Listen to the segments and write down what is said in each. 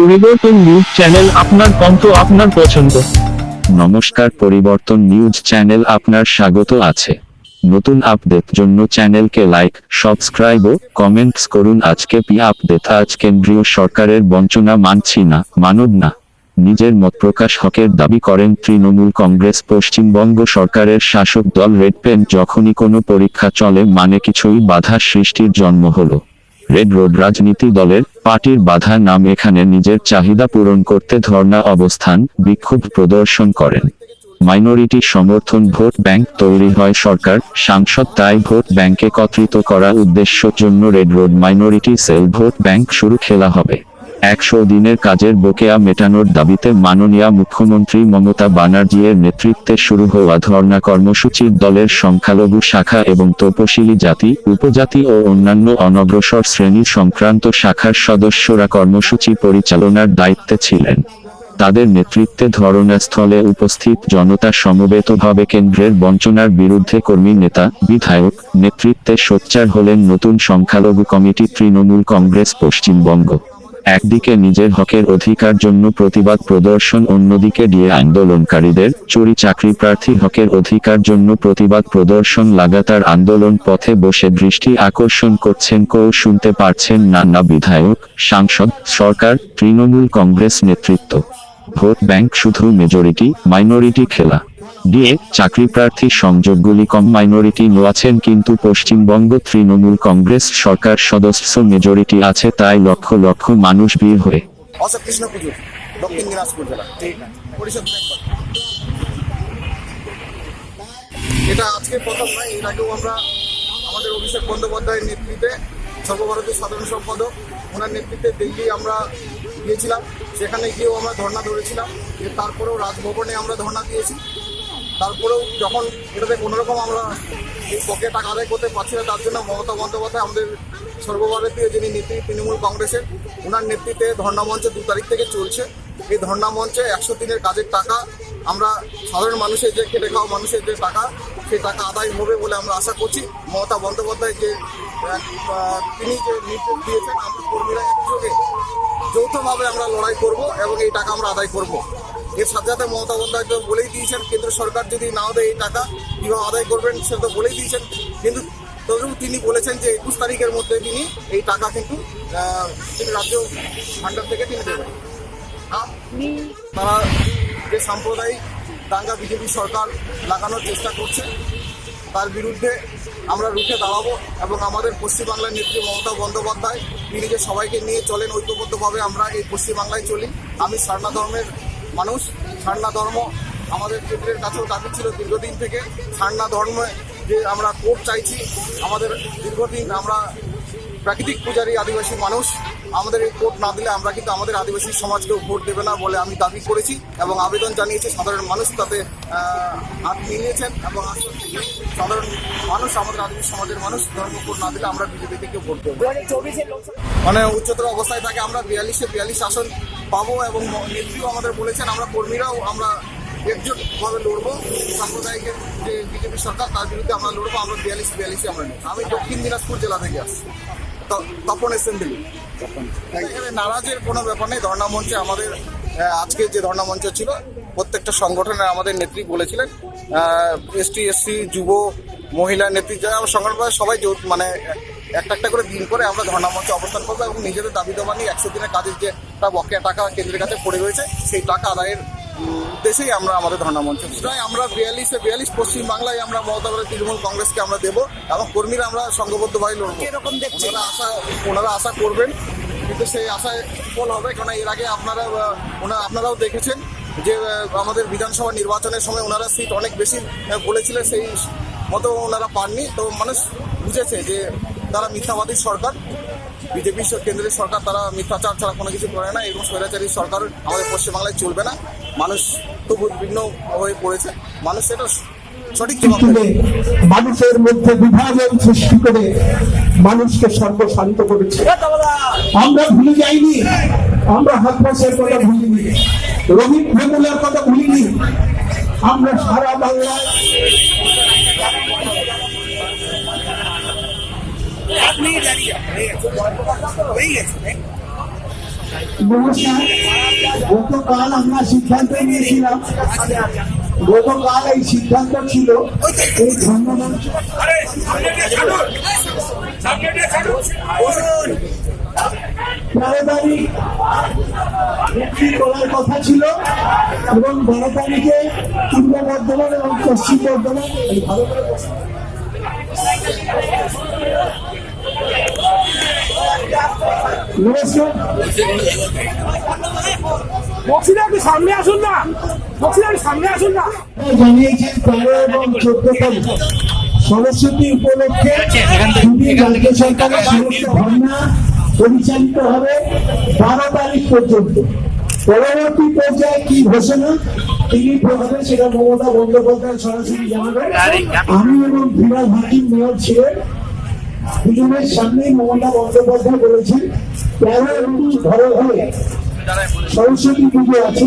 পরিবর্তন news channel আপনার কণ্ঠ আপনার পছন্দ। নমস্কার, পরিবর্তন নিউজ চ্যানেল আপনার স্বাগত আছে। নতুন আপডেট জন্য চ্যানেলকে লাইক, সাবস্ক্রাইব ও কমেন্টস করুন। আজকে পি আপডেট? আজ কেন্দ্রীয় সরকারের বঞ্চনা মানছি না, মানব না। নিজের মত প্রকাশ হকের দাবি করেন তৃণমূল কংগ্রেস। পশ্চিমবঙ্গ সরকারের শাসক দল রেড পেন, যখনই কোনো পরীক্ষা চলে মানে কিছুই বাধা সৃষ্টির জন্ম হলো। রেড রোড রাজনীতি দলের পার্টির বাধা নাম এখানে নিজের চাহিদা পূরণ করতে ধর্ণা অবস্থান বিক্ষোভ প্রদর্শন করেন। মাইনরিটি সমর্থন ভোট ব্যাংক তৈরি হয় সরকার, সাংসদ তাই ভোট ব্যাংকে একত্রিত করার উদ্দেশ্য জন্য red road minority cell vote bank শুরু খেলা হবে। একশো দিনের কাজের বকেয়া মেটানোর দাবিতে মাননীয় মুখ্যমন্ত্রী মমতা ব্যানার্জির নেতৃত্বে শুরু হওয়া ধর্ণা কর্মসূচির দলের সংখ্যালঘু শাখা এবং তপশিলি জাতি, উপজাতি ও অন্যান্য অনগ্রসর শ্রেণি সংক্রান্ত শাখার সদস্যরা কর্মসূচি পরিচালনার দায়িত্বে ছিলেন। তাদের নেতৃত্বে ধরনাস্থলে উপস্থিত জনতা সমবেতভাবে কেন্দ্রের বঞ্চনার বিরুদ্ধে কর্মী নেতা, বিধায়ক নেতৃত্বে সোচ্চার হলেন নতুন সংখ্যালঘু কমিটি তৃণমূল কংগ্রেস পশ্চিমবঙ্গ। একদিকে নিজের হকের অধিকার জন্য প্রতিবাদ প্রদর্শন, অন্যদিকে দিয়ে আন্দোলনকারীদের চুরি চাকরি প্রার্থী হকের অধিকার জন্য প্রতিবাদ প্রদর্শন, লাগাতার আন্দোলন পথে বসে দৃষ্টি আকর্ষণ করছেন কেউ শুনতে পারছেন না না বিধায়ক, সাংসদ, সরকার, তৃণমূল কংগ্রেস নেতৃত্ব। ভোট ব্যাংক শুধু মেজরিটি, মাইনরিটি খেলা। দিয়ে চাকরি প্রার্থী সংযোগগুলি কম মাইনরিটি আছেন কিন্তু পশ্চিমবঙ্গ তৃণমূল কংগ্রেস সরকার সদস্য মেজরিটি আছে তাই লক্ষ লক্ষ মানুষ ভিড় হয়ে। এটা আজকে প্রথম নয়, এর আগেও আমরা আমাদের অভিষেক বন্দ্যোপাধ্যায়ের নেতৃত্বে সর্বভারতীয় সাধারণ সম্পাদক, ওনার নেতৃত্বে দিল্লি আমরা গিয়েছিলাম, সেখানে গিয়েও আমরা ধর্ণা ধরেছিলাম তারপরেও রাজভবনে আমরা ধর্ণা দিয়েছি। তারপরেও যখন এটাতে কোনোরকম আমরা এই পকেট টাকা আদায় করতে পারছি না, তার জন্য মমতা বন্দ্যোপাধ্যায় আমাদের সর্বভারতীয় যিনি নেত্রী, তৃণমূল কংগ্রেসের ওনার নেতৃত্বে ধর্ণা মঞ্চ দু তারিখ থেকে চলছে। এই ধর্ণা মঞ্চে একশো দিনের কাজের টাকা আমরা সাধারণ মানুষের যে খেটে খাওয়া মানুষের যে টাকা, সেই টাকা আদায় হবে বলে আমরা আশা করছি। মমতা বন্দ্যোপাধ্যায় যে তিনি যে নির্দেশ দিয়েছেন, আমরা কর্মীরা একযোগে যৌথভাবে আমরা লড়াই করব এবং এই টাকা আমরা আদায় করব। এর সাথে সাথে মমতা বন্দ্যোপাধ্যায় বলেই দিয়েছেন কেন্দ্র সরকার যদি নাও দেয় এই টাকা কীভাবে আদায় করবেন সেটা তো বলেই দিয়েছেন। কিন্তু তবুও তিনি বলেছেন যে একুশ তারিখের মধ্যে তিনি এই টাকা কিন্তু তিনি রাজ্য ভান্ডার থেকে তিনি দেবেন। আপনি তারা যে সাম্প্রদায়িক দাঙ্গা বিজেপি সরকার লাগানোর চেষ্টা করছে তার বিরুদ্ধে আমরা রুখে দাঁড়াবো এবং আমাদের পশ্চিমবাংলার নেত্রী মমতা বন্দ্যোপাধ্যায় তিনি যে সবাইকে নিয়ে চলেন ঐক্যবদ্ধভাবে আমরা এই পশ্চিমবাংলায় চলি। আমি সারনা ধর্মের মানুষ ছান্না ধর্ম আমাদের কেন্দ্রের কাছেও দাবি ছিল দীর্ঘদিন থেকে। সারনা ধর্মে যে আমরা কোর্ট চাইছি, আমাদের দীর্ঘদিন আমরা প্রাকৃতিক পূজারী আদিবাসী মানুষ। আমাদের এই ভোট না দিলে আমরা কিন্তু আমাদের আদিবাসী সমাজকেও ভোট দেবে না বলে আমি দাবি করেছি এবং আবেদন জানিয়েছি সাধারণ মানুষ তাতে হাত মিলিয়েছেন এবং সাধারণ মানুষ আমাদের আদিবাসী সমাজের মানুষ ধর্ম ভোট না দিলে আমরা বিজেপি থেকে ভোট দেবো। মানে উচ্চতর অবস্থায় থাকে আমরা বিয়াল্লিশে বিয়াল্লিশ আসন পাবো এবং নেত্রীও আমাদের বলেছেন আমরা কর্মীরাও আমরা একজোটভাবে লড়বো। সাম্প্রদায়িকের যে বিজেপি সরকার তার বিরুদ্ধে আমরা লড়বো আমরা বিয়াল্লিশ বিয়াল্লিশে আমরা নেব। আমি দক্ষিণ দিনাজপুর জেলা থেকে আসছি। তপন এসেম্বলি নারাজের কোনো ব্যাপার নেই। ধর্ণা মঞ্চে আমাদের আজকে যে ধর্ণা মঞ্চ ছিল, প্রত্যেকটা সংগঠনের আমাদের নেত্রী বলেছিলেন এসটি, এসসি, যুব, মহিলা নেত্রী, যারা আমার সংগঠন সবাই মানে একটা একটা করে দিন করে আমরা ধর্ণা মঞ্চে অবস্থান করব এবং নিজেদের দাবি দাবা নিয়ে একশো দিনের কাজের যে বকেয়া টাকা কেন্দ্রের কাছে পড়ে রয়েছে, সেই টাকা আদায়ের উদ্দেশ্যেই আমরা আমাদের ধর্ণা মঞ্চে প্রায় আমরা বিয়াল্লিশে বিয়াল্লিশ পশ্চিম বাংলায় আমরা মমতা ব্যানার্জি তৃণমূল কংগ্রেসকে আমরা দেবো এবং কর্মীরা আমরা সংঘবদ্ধভাবে লড়বো। এরকম দেখছি ওনারা আশা ওনারা আশা করবেন কিন্তু সেই আশায় ফল হবে কারণ এর আগে আপনারা ওনারা আপনারাও দেখেছেন যে আমাদের বিধানসভা নির্বাচনের সময় ওনারা সিট অনেক বেশি বলেছিলেন সেই মতো ওনারা পাননি। তো মানুষ বুঝেছে যে তারা মিথ্যাবাদী সরকার। বিজেপি কেন্দ্রের সরকার তারা মিথ্যাচার ছাড়া কোনো কিছু করে না এবং স্বৈরাচারী সরকার আমাদের পশ্চিমবাংলায় চলবে না। মানুষ খুব উদ্বিগ্ন হয়ে পড়েছে। মানুষ সেটা সঠিক। মানুষের মধ্যে বিভাজন সৃষ্টি করে মানুষকে সর্বশান্ত করেছে। আমরা ভুলে যাইনি আমরা হাতবাসের কথা ভুলিনি রোহিত ভেমুলার কথা ভুলিনি আমরা সারা বাংলায় আপনি দাঁড়িয়ে হয়ে গেছে। নমস্কার। গতকাল আমরা সিদ্ধান্ত নিয়েছিলাম, গতকাল এই সিদ্ধান্ত ছিল এই ধন্যবাদ। তেরো তারিখ কথা ছিল এবং বারো তারিখে পূর্ব বর্ধমান এবং পশ্চিম বর্ধমান সামনে আসুন না। সামনে আসুন না। জানিয়েছেন তেরো এবং চোদ্দ তারিখ। সরস্বতী উপলক্ষে দুটি রাজ্য সরকারের সমস্ত ধর্ণা পরিচালিত হবে বারো তারিখ পর্যন্ত। পরবর্তী পর্যায়ে কি ঘোষণা তিনি প্রভাবে সেটা মমতা বন্দ্যোপাধ্যায় সরাসরি জানাবেন। আমি এবং বিরাজ হাকিম মেয়র ছিলেন। দুজনের সামনেই মমতা বন্দ্যোপাধ্যায় বলেছেন তেরো এবং ঘরে ঘরে সরস্বতী পুজো আছে।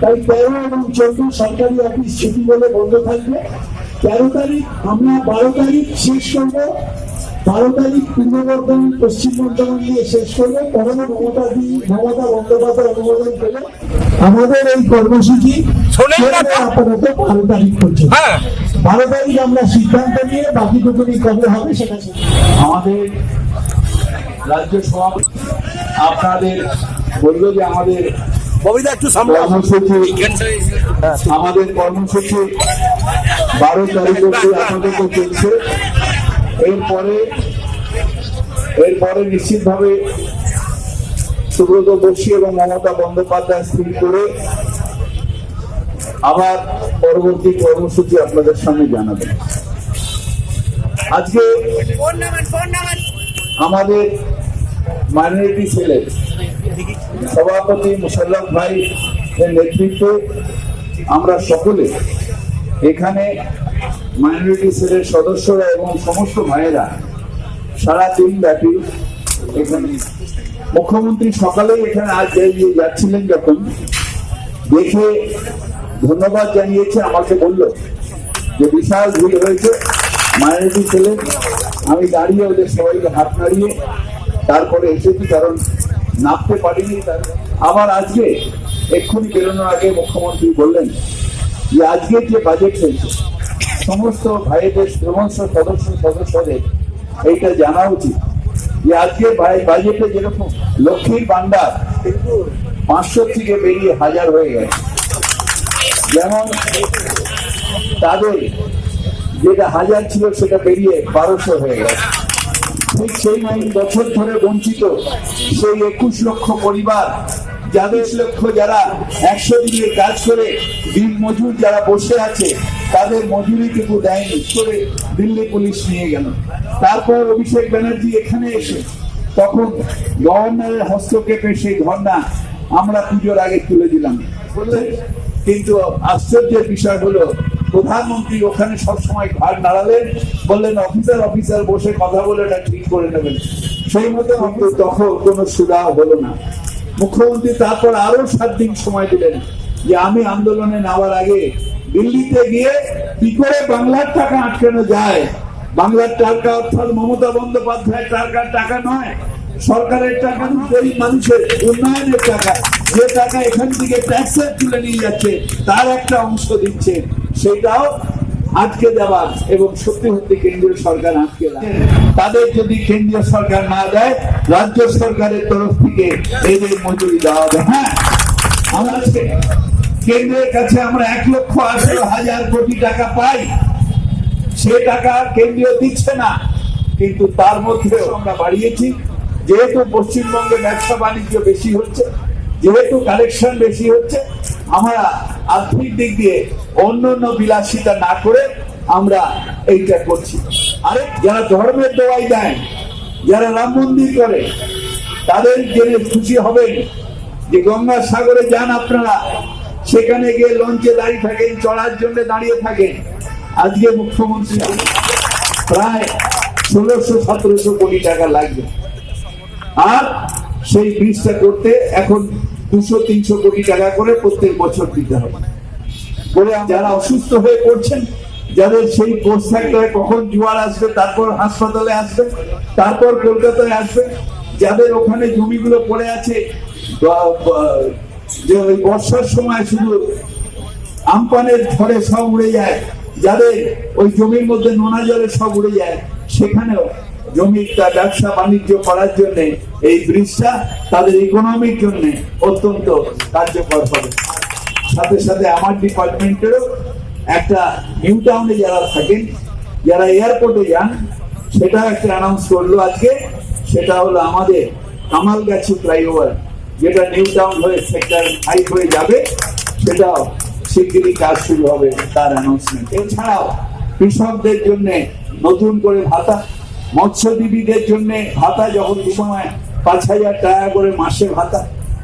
তাই তেরো এবং চোদ্দ সরকারি অফিস ছুটি বলে বন্ধ থাকবে। তেরো তারিখ আমরা বারো তারিখ শেষ করব। বারো তারিখ পূর্ব বর্ধমান পশ্চিম বর্ধমান নিয়ে শেষ করব। তখন মমতা দি মমতা বন্দ্যোপাধ্যায় অনুমোদন পেলে আমাদের এই কর্মসূচি আপাতত বারো তারিখ পর্যন্ত। হ্যাঁ। বারো তারিখ আমরা সিদ্ধান্ত নিয়ে বাকিটুকুনি কবে হবে সেটা আমাদের রাজ্য সভাপতি আপনাদের বলল যে আমাদের আমাদের কর্মসূচি বারো তারিখ অব্দি আপাতত চলছে। এরপরে এরপরে নিশ্চিতভাবে সুব্রত বসু এবং মমতা বন্দ্যোপাধ্যায় স্থির করে আবার পরবর্তী কর্মসূচি আপনাদের সামনে জানাবেন আজকে আমাদের মাইনরিটি সেলের সভাপতি মুসাল্লাম ভাই এর নেতৃত্বে আমরা সকলে এখানে মাইনরিটি সেলের সদস্যরা এবং সমস্ত ভাইয়েরা সারা দিন ব্যাপী এখানে মুখ্যমন্ত্রী সকালেই এখানে আজ যাচ্ছিলেন যখন, দেখে ধন্যবাদ জানিয়েছে, আমাকে বলল যে বিশাল ভিড় হয়েছে মাইনরিটি ছেলে, আমি দাঁড়িয়ে ওদের সবাইকে হাত নাড়িয়ে তারপরে এসেছি, কারণ নামতে পারিনি আবার আজকে এক্ষুনি বেরোনোর আগে মুখ্যমন্ত্রী বললেন যে আজকে যে বাজেট হয়েছে, সমস্ত ভাইদের সমস্ত সদস্য সদস্যদের, এইটা জানা উচিত যে আজকে বাই- বাজেটে যেরকম লক্ষ্মীর ভান্ডার পাঁচশো থেকে বেরিয়ে হাজার হয়ে গেছে। যেমন তাদের যেটা হাজার ছিল সেটা বেরিয়ে বারোশো হয়ে গেছে। ঠিক সেই নয়, বছর ধরে বঞ্চিত সেই একুশ লক্ষ পরিবার, যাদের লক্ষ যারা একশো দিনের কাজ করে দিন মজুর যারা বসে আছে, তাদের মজুরিটুকু দেয়নি, করে দিল্লি পুলিশ নিয়ে গেল। তারপর অভিষেক ব্যানার্জি এখানে এসে তখন গভর্নরের হস্তক্ষেপে সেই ধর্ণা আমরা পুজোর আগে তুলে দিলাম। কিন্তু আশ্চর্যের বিষয় হলো, প্রধানমন্ত্রী ওখানে সবসময় ঘাড় নাড়ালেন, বললেন, অফিসার অফিসার বসে কথা বলে এটা ঠিক করে নেবেন। সেই মতো তখন কোনো সুরাহ হলো না। মুখ্যমন্ত্রী তারপর আরও সাত দিন সময় দিলেন যে আমি আন্দোলনে নেওয়ার আগে দিল্লিতে গিয়ে কি করে বাংলার টাকা আটকানো যায়? বাংলার টাকা অর্থাৎ মমতা বন্দ্যোপাধ্যায়ের টাকার টাকা নয় সরকারের টাকা গরিব মানুষের উন্নয়নের টাকা। যে টাকা এখান থেকে ট্যাক্সের তুলে নিয়ে যাচ্ছে, তার একটা অংশ দিচ্ছে। সেটাও আটকে দেওয়ার এবং সত্যি সত্যি কেন্দ্রীয় সরকার আটকে তাদের যদি কেন্দ্রীয় সরকার না দেয়, রাজ্য সরকারের তরফ থেকে এদের মজুরি দেওয়া হবে। হ্যাঁ আমরা কেন্দ্রের কাছে আমরা এক লক্ষ আঠেরো হাজার কোটি টাকা পাই। সে টাকা কেন্দ্রীয় দিচ্ছে না, কিন্তু তার মধ্যেও আমরা বাড়িয়েছি। যেহেতু পশ্চিমবঙ্গে ব্যবসা বাণিজ্য বেশি হচ্ছে, যেহেতু কালেকশন বেশি হচ্ছে, আমরা আর্থিক দিক দিয়ে অন্য অন্য বিলাসিতা না করে আমরা এইটা করছি। আরে, যারা ধর্মের দোয়াই দেয়, যারা রাম মন্দির করে, তাদের জেনে খুশি হবেন যে গঙ্গা সাগরে যান আপনারা, সেখানে গিয়ে লঞ্চে দাঁড়িয়ে থাকেন, চড়ার জন্য দাঁড়িয়ে থাকেন। আজকে মুখ্যমন্ত্রী, প্রায় ষোলোশো সতেরোশো কোটি টাকা লাগবে। আর সেই ব্রিজটা করতে এখন দুশো, তিনশো কোটি টাকা করে প্রত্যেক বছর দিতে হবে। বলে যারা অসুস্থ হয়ে পড়ছেন, যাদের সেই কোর্স হয় কখন জোয়ার আসবে, তারপর হাসপাতালে আসবে, তারপর কলকাতায় আসবে, যাদের ওখানে জমিগুলো পড়ে আছে যে ওই বর্ষার সময় শুধু আমপানের ঝড়ে সব উড়ে যায়, যাদের ওই জমির মধ্যে নোনা জলে সব উড়ে যায়, সেখানেও জমির তা ব্যবসা বাণিজ্য করার জন্য, এই ব্রিজটা তাদের ইকোনমির জন্য অত্যন্ত কার্যকর হবে। সাথে সাথে আমার ডিপার্টমেন্টেরও একটা নিউ টাউনে যারা থাকেন, যারা এয়ারপোর্টে যান সেটা একটা অ্যানাউন্স করল আজকে। সেটা হলো আমাদের কামালগাছি ফ্লাইওভার যেটা নিউ টাউন হয়ে সেক্টর ফাইভ হয়ে যাবে, সেটাও শিগগিরই কাজ শুরু হবে তার অ্যানাউন্সমেন্ট এছাড়াও কৃষকদের জন্য নতুন করে ভাতা মৎস্যজীবীদের জন্য ভাতা যখন সময় পাঁচ হাজার টাকা করে মাসে ভাতা,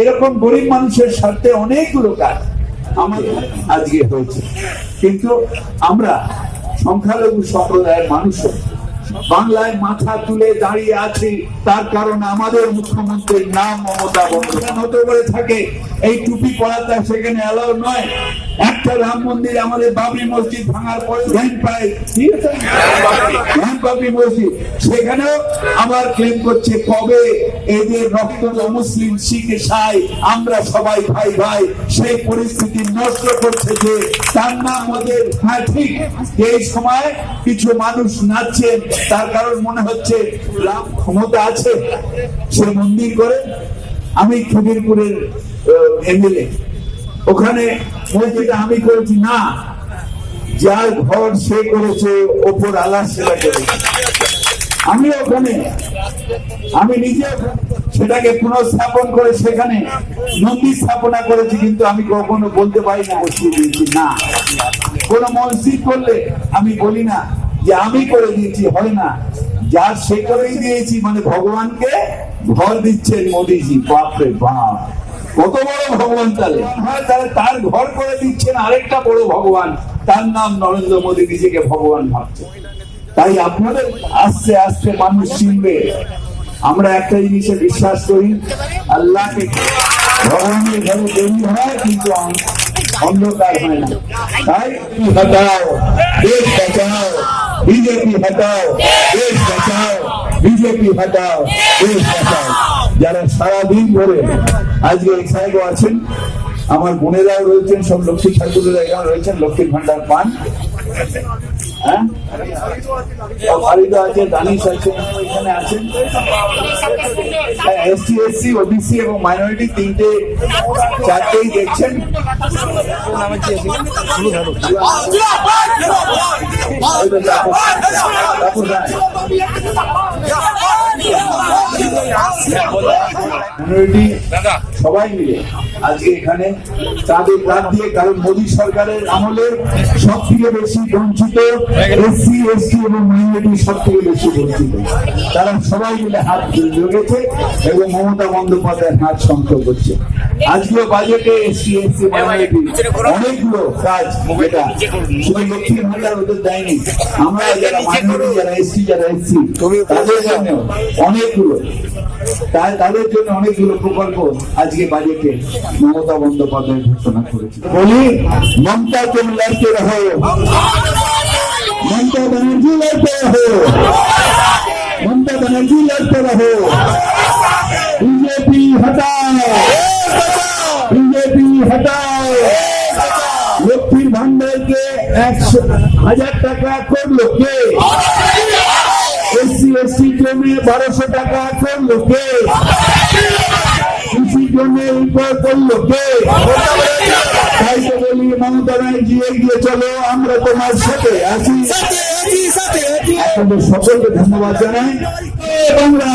এরকম গরিব মানুষের স্বার্থে অনেকগুলো কাজ আজকে হয়েছে। কিন্তু আমরা সংখ্যালঘু সম্প্রদায়ের মানুষও বাংলায় মাথা তুলে দাঁড়িয়ে আছি, তার কারণ আমাদের মুখ্যমন্ত্রীর নাম মমতা বন্দ্যোপাধ্যায় হতে করে থাকে, এই টুপি পরাটা সেখানে অ্যালাউ নয়। একটা রাম মন্দির আমাদের বাবরি মসজিদ ভাঙার পরে ভ্যান পাই কি আছে? ভ্যান বাবরি মসজিদ সেখানেও আবার ক্লেম করছে, কবে এদের রক্ত মুসলিম শিখ সাই, আমরা সবাই ভাই ভাই। সেই পরিস্থিতি নষ্ট করছে যে তার নাম ওদের। হ্যাঁ ঠিক। এই সময় কিছু মানুষ নাচছেন, তার কারণ মনে হচ্ছে রাম ক্ষমতা আছে। সে মন্দির করে। আমি খিদিরপুরের এমএলএ। ওখানে মসজিদে আমি করেছি না। যার ঘর সে করেছে, ওপর আলাস সেটা করেছে আমি ওখানে। আমি নিজে সেটাকে পুনঃস্থাপন করে সেখানে মন্দির স্থাপনা করেছি, কিন্তু আমি কখনো বলতে পারি না, বসিয়ে দিয়েছি। না। কোন মসজিদ করলে আমি বলি না যে আমি করে দিয়েছি, হয় না। যার সে করেই দিয়েছি মানে ভগবানকে ঘর দিচ্ছেন মোদিজি। বাপরে বাপ। কত বড় ভগবান তাহলে। তাহলে তার ঘর করে দিচ্ছেন আরেকটা বড় ভগবান। তার নাম নরেন্দ্র মোদী নিজেকে ভগবান ভাবছে। তাই আপনাদের আস্তে আস্তে মানুষ চিনবে। আমরা একটা জিনিসে বিশ্বাস করি, আল্লাহকে ভগবানের ঘরে দেরি হয় কিন্তু অন্ধকার হয় না। তাই হটাও, দেশ বাঁচাও, বিজেপি হটাও, দেশ বাঁচাও, বিজেপি হটাও, দেশ বাঁচাও। যারা সারাদিন ধরে আজকে এখানে আছেন আমার বোনেরাও রয়েছেন সব লক্ষ্মী ঠাকুরেরা এখানে রয়েছেন লক্ষ্মীর ভান্ডার পান। হ্যাঁ? আছে দানিশ আছে এখানে আছেন। এসসি এসসি ওবিসি এবং মাইনরিটি তিনটে চারটেই দেখছেন। ওই মিনোরিটি সবাই মিলে আজকে এখানে তাদের প্রাণ দিয়ে কারণ মোদী সরকারের আমলে সব থেকে বেশি বঞ্চিত এসসি এসটি এবং মাইনরিটি সব থেকে বেশি বঞ্চিত। তারা সবাই মিলে হাত জোগেছে এবং মমতা বন্দ্যোপাধ্যায়ের হাত সংখ্য করছে। আজকেও বাজেটে এসসি এসসি মাইনরিটি অনেকগুলো কাজ এটা। শুধু লক্ষ্মীর ভান্ডার ওদের দেয়নি। আমরা যারা মাইনরিটি যারা এসসি যারা এসসি তাদের জন্য অনেকগুলো তাই তাদের জন্য অনেকগুলো প্রকল্প আজকে বাজেটে মমতা বন্দ্যোপাধ্যায় ঘোষণা করেছে। বলি, মমতা তুম লড়তে রহো মমতা ব্যানার্জি লড়তে রহো মমতা ব্যানার্জি লড়তে রহো বিজেপি হটাও। বিজেপি হটাও। লক্ষ্মীর ভান্ডারকে একশো হাজার টাকা করল কে? এসসি এসসি জমি বারোশো টাকা করল কে কৃষি জমি উপর ধন্যবাদ জানাই। বাংলা।